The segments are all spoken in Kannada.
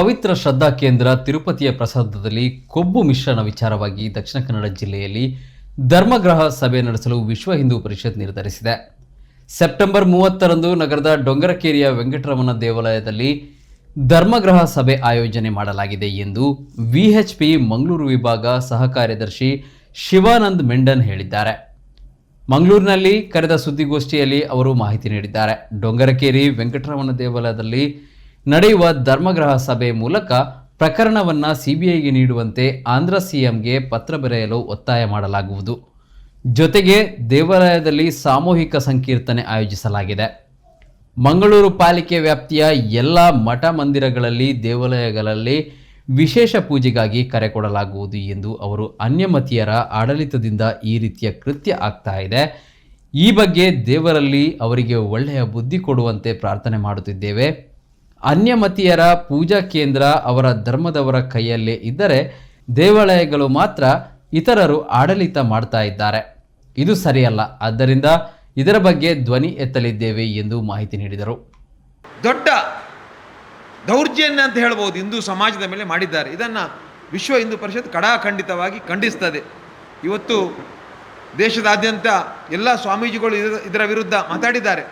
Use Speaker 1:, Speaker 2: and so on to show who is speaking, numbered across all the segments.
Speaker 1: ಪವಿತ್ರ ಶ್ರದ್ಧಾ ಕೇಂದ್ರ ತಿರುಪತಿಯ ಪ್ರಸಾದದಲ್ಲಿ ಕೊಬ್ಬು ಮಿಶ್ರಣ ವಿಚಾರವಾಗಿ ದಕ್ಷಿಣ ಕನ್ನಡ ಜಿಲ್ಲೆಯಲ್ಲಿ ಧರ್ಮಗ್ರಹ ಸಭೆ ನಡೆಸಲು ವಿಶ್ವ ಹಿಂದೂ ಪರಿಷತ್ ನಿರ್ಧರಿಸಿದೆ. ಸೆಪ್ಟೆಂಬರ್ ಮೂವತ್ತರಂದು ನಗರದ ಡೊಂಗರಕೇರಿಯ ವೆಂಕಟರಮಣ ದೇವಾಲಯದಲ್ಲಿ ಧರ್ಮಗ್ರಹ ಸಭೆ ಆಯೋಜನೆ ಮಾಡಲಾಗಿದೆ ಎಂದು ವಿಎಚ್ಪಿ ಮಂಗಳೂರು ವಿಭಾಗ ಸಹ ಕಾರ್ಯದರ್ಶಿ ಶಿವಾನಂದ್ ಮೆಂಡನ್ ಹೇಳಿದ್ದಾರೆ. ಮಂಗಳೂರಿನಲ್ಲಿ ಕರೆದ ಸುದ್ದಿಗೋಷ್ಠಿಯಲ್ಲಿ ಅವರು ಮಾಹಿತಿ ನೀಡಿದ್ದಾರೆ. ಡೊಂಗರಕೇರಿ ವೆಂಕಟರಮಣ ದೇವಾಲಯದಲ್ಲಿ ನಡೆಯುವ ಧರ್ಮಗ್ರಹ ಸಭೆ ಮೂಲಕ ಪ್ರಕರಣವನ್ನು ಸಿಬಿಐಗೆ ನೀಡುವಂತೆ ಆಂಧ್ರ ಸಿಎಂಗೆ ಪತ್ರ ಬರೆಯಲು ಒತ್ತಾಯ ಮಾಡಲಾಗುವುದು. ಜೊತೆಗೆ ದೇವಾಲಯದಲ್ಲಿ ಸಾಮೂಹಿಕ ಸಂಕೀರ್ತನೆ ಆಯೋಜಿಸಲಾಗಿದೆ. ಮಂಗಳೂರು ಪಾಲಿಕೆ ವ್ಯಾಪ್ತಿಯ ಎಲ್ಲ ಮಠ ಮಂದಿರಗಳಲ್ಲಿ ದೇವಾಲಯಗಳಲ್ಲಿ ವಿಶೇಷ ಪೂಜೆಗಾಗಿ ಕರೆ ಕೊಡಲಾಗುವುದು ಎಂದು ಅವರು ಅನ್ಯಮತೀಯರ ಆಡಳಿತದಿಂದ ಈ ರೀತಿಯ ಕೃತ್ಯ ಆಗ್ತಾ ಇದೆ. ಈ ಬಗ್ಗೆ ದೇವರಲ್ಲಿ ಅವರಿಗೆ ಒಳ್ಳೆಯ ಬುದ್ಧಿ ಕೊಡುವಂತೆ ಪ್ರಾರ್ಥನೆ ಮಾಡುತ್ತಿದ್ದೇವೆ. ಅನ್ಯಮತೀಯರ ಪೂಜಾ ಕೇಂದ್ರ ಅವರ ಧರ್ಮದವರ ಕೈಯಲ್ಲೇ ಇದ್ದರೆ ದೇವಾಲಯಗಳು ಮಾತ್ರ ಇತರರು ಆಡಳಿತ ಮಾಡ್ತಾ ಇದ್ದಾರೆ. ಇದು ಸರಿಯಲ್ಲ. ಆದ್ದರಿಂದ ಇದರ ಬಗ್ಗೆ ಧ್ವನಿ ಎತ್ತಲಿದ್ದೇವೆ ಎಂದು ಮಾಹಿತಿ ನೀಡಿದರು.
Speaker 2: ದೊಡ್ಡ ದೌರ್ಜನ್ಯ ಅಂತ ಹೇಳ್ಬೋದು ಹಿಂದೂ ಸಮಾಜದ ಮೇಲೆ ಮಾಡಿದ್ದಾರೆ. ಇದನ್ನು ವಿಶ್ವ ಹಿಂದೂ ಪರಿಷತ್ ಕಡಾಖಂಡಿತವಾಗಿ ಖಂಡಿಸ್ತದೆ. ಇವತ್ತು ದೇಶದಾದ್ಯಂತ ಎಲ್ಲ ಸ್ವಾಮೀಜಿಗಳು ಇದರ- ವಿರುದ್ಧ ಮಾತಾಡಿದ್ದಾರೆ.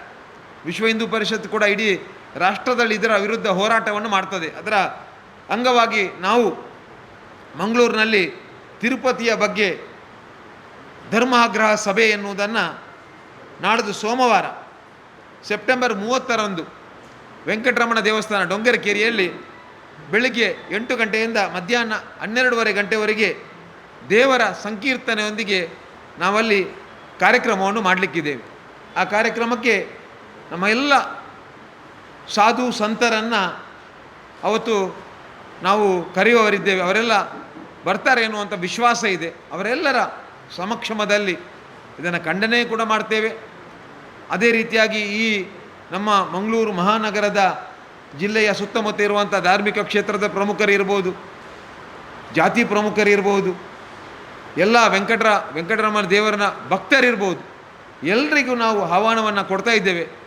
Speaker 2: ವಿಶ್ವ ಹಿಂದೂ ಪರಿಷತ್ ಕೂಡ ಇಡೀ ರಾಷ್ಟ್ರದಲ್ಲಿ ಇದರ ವಿರುದ್ಧ ಹೋರಾಟವನ್ನು ಮಾಡ್ತದೆ. ಅದರ ಅಂಗವಾಗಿ ನಾವು ಮಂಗಳೂರಿನಲ್ಲಿ ತಿರುಪತಿಯ ಬಗ್ಗೆ ಧರ್ಮಾಗ್ರಹ ಸಭೆ ಎನ್ನುವುದನ್ನು ನಾಡಿದ್ದು ಸೋಮವಾರ, ಸೆಪ್ಟೆಂಬರ್ ಮೂವತ್ತರಂದು ವೆಂಕಟರಮಣ ದೇವಸ್ಥಾನ ಡೊಂಗರಕೇರಿಯಲ್ಲಿ ಬೆಳಗ್ಗೆ ಎಂಟು ಗಂಟೆಯಿಂದ ಮಧ್ಯಾಹ್ನ ಹನ್ನೆರಡೂವರೆ ಗಂಟೆವರೆಗೆ ದೇವರ ಸಂಕೀರ್ತನೆಯೊಂದಿಗೆ ನಾವಲ್ಲಿ ಕಾರ್ಯಕ್ರಮವನ್ನು ಮಾಡಲಿಕ್ಕಿದ್ದೇವೆ. ಆ ಕಾರ್ಯಕ್ರಮಕ್ಕೆ ನಮ್ಮ ಎಲ್ಲ ಸಾಧು ಸಂತರನ್ನು ಅವತ್ತು ನಾವು ಕರೆಯುವವರಿದ್ದೇವೆ. ಅವರೆಲ್ಲ ಬರ್ತಾರೆ ಎನ್ನುವಂಥ ವಿಶ್ವಾಸ ಇದೆ. ಅವರೆಲ್ಲರ ಸಮಕ್ಷಮದಲ್ಲಿ ಇದನ್ನು ಖಂಡನೆ ಕೂಡ ಮಾಡ್ತೇವೆ. ಅದೇ ರೀತಿಯಾಗಿ ಈ ನಮ್ಮ ಮಂಗಳೂರು ಮಹಾನಗರದ ಜಿಲ್ಲೆಯ ಸುತ್ತಮುತ್ತ ಇರುವಂಥ ಧಾರ್ಮಿಕ ಕ್ಷೇತ್ರದ ಪ್ರಮುಖರಿರ್ಬೋದು ಜಾತಿ ಪ್ರಮುಖರಿರ್ಬೋದು ಎಲ್ಲ ವೆಂಕಟರ, ವೆಂಕಟರಮಣ ದೇವರನ ಭಕ್ತರಿರ್ಬೋದು. ಎಲ್ರಿಗೂ ನಾವು ಆಹ್ವಾನವನ್ನು ಕೊಡ್ತಾ ಇದ್ದೇವೆ.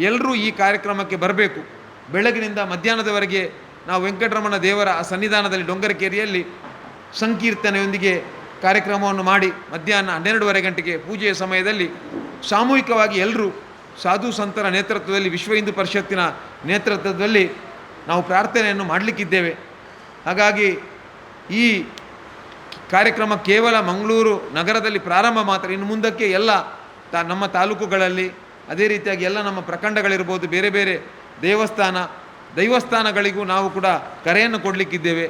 Speaker 2: ಎಲ್ಲರೂ ಈ ಕಾರ್ಯಕ್ರಮಕ್ಕೆ ಬರಬೇಕು. ಬೆಳಗಿನಿಂದ ಮಧ್ಯಾಹ್ನದವರೆಗೆ ನಾವು ವೆಂಕಟರಮಣ ದೇವರ ಸನ್ನಿಧಾನದಲ್ಲಿ ಡೊಂಗರಕೇರಿಯಲ್ಲಿ ಸಂಕೀರ್ತನೆಯೊಂದಿಗೆ ಕಾರ್ಯಕ್ರಮವನ್ನು ಮಾಡಿ ಮಧ್ಯಾಹ್ನ ಹನ್ನೆರಡೂವರೆ ಗಂಟೆಗೆ ಪೂಜೆಯ ಸಮಯದಲ್ಲಿ ಸಾಮೂಹಿಕವಾಗಿ ಎಲ್ಲರೂ ಸಾಧು ಸಂತರ ನೇತೃತ್ವದಲ್ಲಿ ವಿಶ್ವ ಹಿಂದೂ ಪರಿಷತ್ತಿನ ನೇತೃತ್ವದಲ್ಲಿ ನಾವು ಪ್ರಾರ್ಥನೆಯನ್ನು ಮಾಡಲಿಕ್ಕಿದ್ದೇವೆ. ಹಾಗಾಗಿ ಈ ಕಾರ್ಯಕ್ರಮ ಕೇವಲ ಮಂಗಳೂರು ನಗರದಲ್ಲಿ ಪ್ರಾರಂಭ ಮಾತ್ರ, ಇನ್ನು ಮುಂದಕ್ಕೆ ಎಲ್ಲ ತ ನಮ್ಮ ತಾಲೂಕುಗಳಲ್ಲಿ ಅದೇ ರೀತಿಯಾಗಿ ಎಲ್ಲ ನಮ್ಮ ಪ್ರಖಂಡಗಳಿರ್ಬೋದು ಬೇರೆ ಬೇರೆ ದೇವಸ್ಥಾನ ದೈವಸ್ಥಾನಗಳಿಗೂ ನಾವು ಕೂಡ ಕರೆಯನ್ನು ಕೊಡಲಿಕ್ಕಿದ್ದೇವೆ.